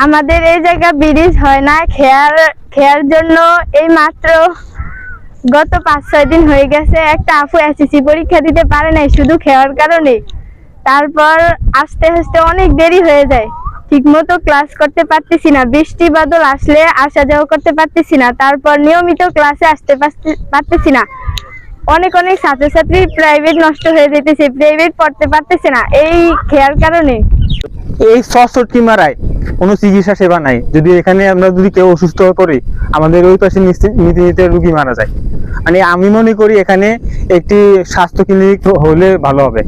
আমাদের এই জায়গা ব্রিজ হয় না। খেয়ার খেয়ার জন্য এই মাত্র গত পাঁচ, ছয় দিন হয়ে গেছে। একটা আপু এসএসসি পরীক্ষা দিতে পারে নাই শুধু খেয়ার কারণে। তারপর আস্তে আস্তে অনেক দেরি হয়ে যায়। ঠিকমতো ক্লাস করতে পারতেছি না। বৃষ্টি বাদল আসলে আসা যাওয়া করতে পারতেছি না। তারপর নিয়মিত ক্লাসে আসতে পারতে- পারতেছি না। অনেক অনেক ছাত্রছাত্রী প্রাইভেট নষ্ট হয়ে যেতেছে। প্রাইভেট পড়তে পারতেছে না। এই খেয়ার কারণে। এই সশটকি মারায়। কোনো চিকিৎসা সেবা নাই। যদি এখানে আমরা যদি কেউ অসুস্থ হয়ে পড়ি, আমাদের ওই পাশে নিতে নিতে রুগী মারা যায়। মানে আমি মনে করি এখানে একটি স্বাস্থ্য ক্লিনিক হলে ভালো হবে।